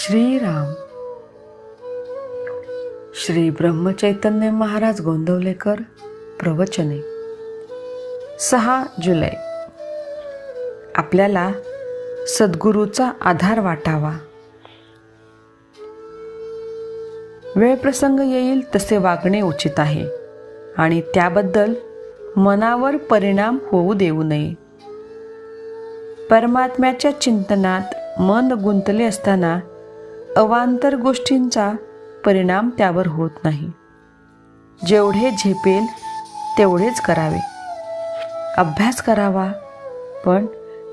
श्रीराम. श्री ब्रह्मचैतन्य महाराज गोंदवलेकर प्रवचने. सहा जुलै. आपल्याला सद्गुरूचा आधार वाटावा. वेळ प्रसंग येईल तसे वागणे उचित आहे आणि त्याबद्दल मनावर परिणाम होऊ देऊ नये. परमात्म्याच्या चिंतनात मन गुंतले असताना अवांतर गोष्टींचा परिणाम त्यावर होत नाही. जेवढे झेपेल तेवढेच करावे. अभ्यास करावा पण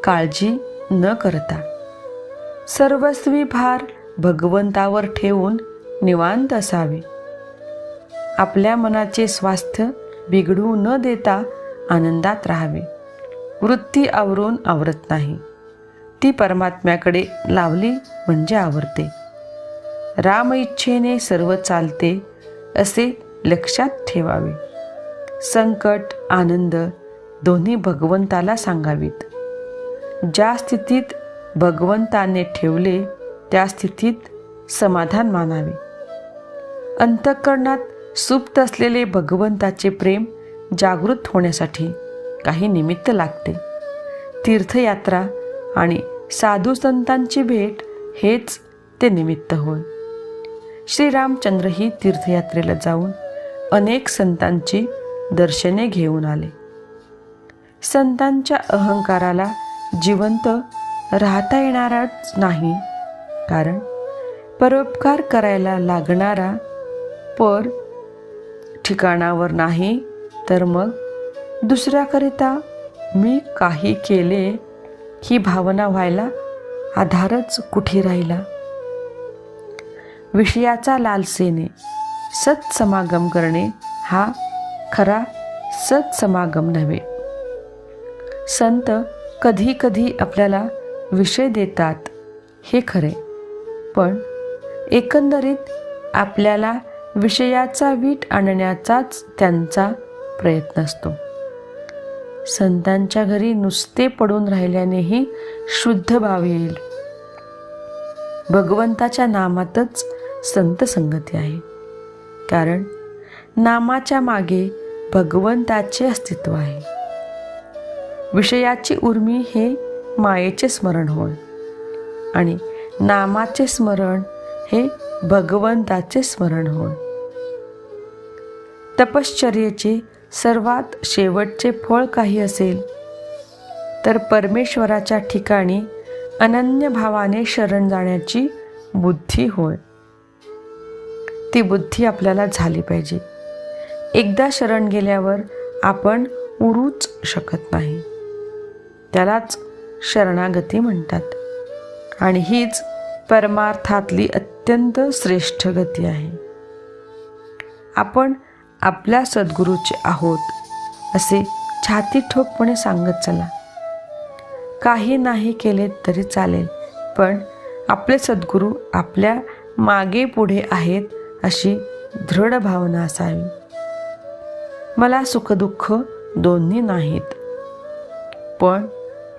काळजी न करता. सर्वस्वी भार भगवंतावर ठेवून निवांत असावे. आपल्या मनाचे स्वास्थ्य बिघडू न देता आनंदात राहावे. वृत्ती आवरून आवरत नाही. ती परमात्म्याकडे लावली म्हणजे आवरते. राम इच्छेने सर्व चालते असे लक्षात ठेवावे. संकट आनंद दोन्ही भगवंताला सांगावीत. ज्या स्थितीत भगवंताने ठेवले त्या स्थितीत समाधान मानावे. अंतःकरणात सुप्त असलेले भगवंताचे प्रेम जागृत होण्यासाठी काही निमित्त लागते. तीर्थयात्रा आणि साधू संतांची भेट हेच ते निमित्त होय. श्रीरामचंद्रही तीर्थयात्रेला जाऊन अनेक संतांची दर्शने घेऊन आले. संतांच्या अहंकाराला जिवंत राहता येणाराच नाही कारण परोपकार करायला लागणारा पर ठिकाणावर नाही तर मग दुसऱ्याकरिता मी काही केले ही भावना व्हायला आधारच कुठे राहिला? विषयाचा लालसेने सत्समागम करणे हा खरा सत्समागम नव्हे. संत कधी कधी आपल्याला विषय देतात हे खरे. पण एकंदरीत आपल्याला विषयाचा वीट आणण्याचाच त्यांचा प्रयत्न असतो. संतांच्या घरी नुसते पडून राहिल्यानेही शुद्ध भाव येईल. भगवंताच्या नामातच संत संगती आहे. कारण नामाच्या मागे भगवंताचे अस्तित्व आहे. विषयाची उर्मी हे मायेचे स्मरण होय. आणि नामाचे स्मरण हे भगवंताचे स्मरण होय. तपश्चर्येचे सर्वात शेवटचे फळ काही असेल तर परमेश्वराच्या ठिकाणी अनन्य भावाने शरण जाण्याची बुद्धी होय. ती बुद्धी आपल्याला झाली पाहिजे. एकदा शरण गेल्यावर आपण उरूच शकत नाही. त्यालाच शरणागती म्हणतात. आणि हीच परमार्थातली अत्यंत श्रेष्ठ गती आहे. आपण आपल्या सद्गुरूचे आहोत असे छाती ठोकपणे सांगत चला. काही नाही केले तरी चालेल पण आपले सद्गुरू आपल्या मागे पुढे आहेत अशी दृढ भावना असावी. मला सुखदुःख दोन्ही नाहीत. पण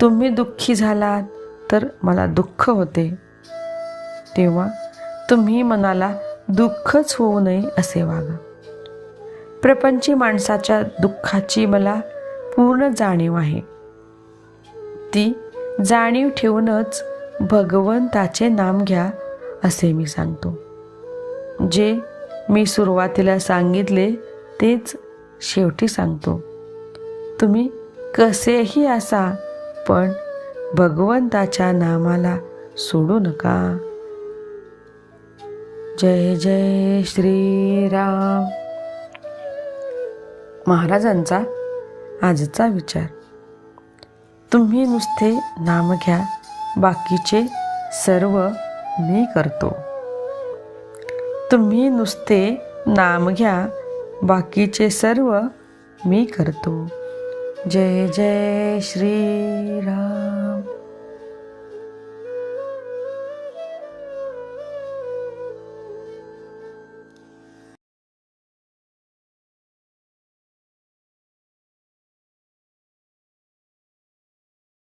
तुम्ही दुःखी झालात तर मला दुःख होते. तेव्हा तुम्ही मनाला दुःखच होऊ नये असे वागा. प्रपंची माणसाच्या दुःखाची मला पूर्ण जाणीव आहे. ती जाणीव ठेवूनच भगवंताचे नाम घ्या असे मी सांगतो. जे मी सुरुवातीला सांगितले तेच शेवटी सांगतो. तुम्ही कसेही असा पण भगवंताच्या नामाला सोडू नका. जय जय श्रीराम. महाराजांचा आजचा विचार. तुम्ही नुसते नाम घ्या बाकीचे सर्व मी करतो. तुम्ही नुसते नाम घ्या बाकीचे सर्व मी करतो. जय जय श्रीराम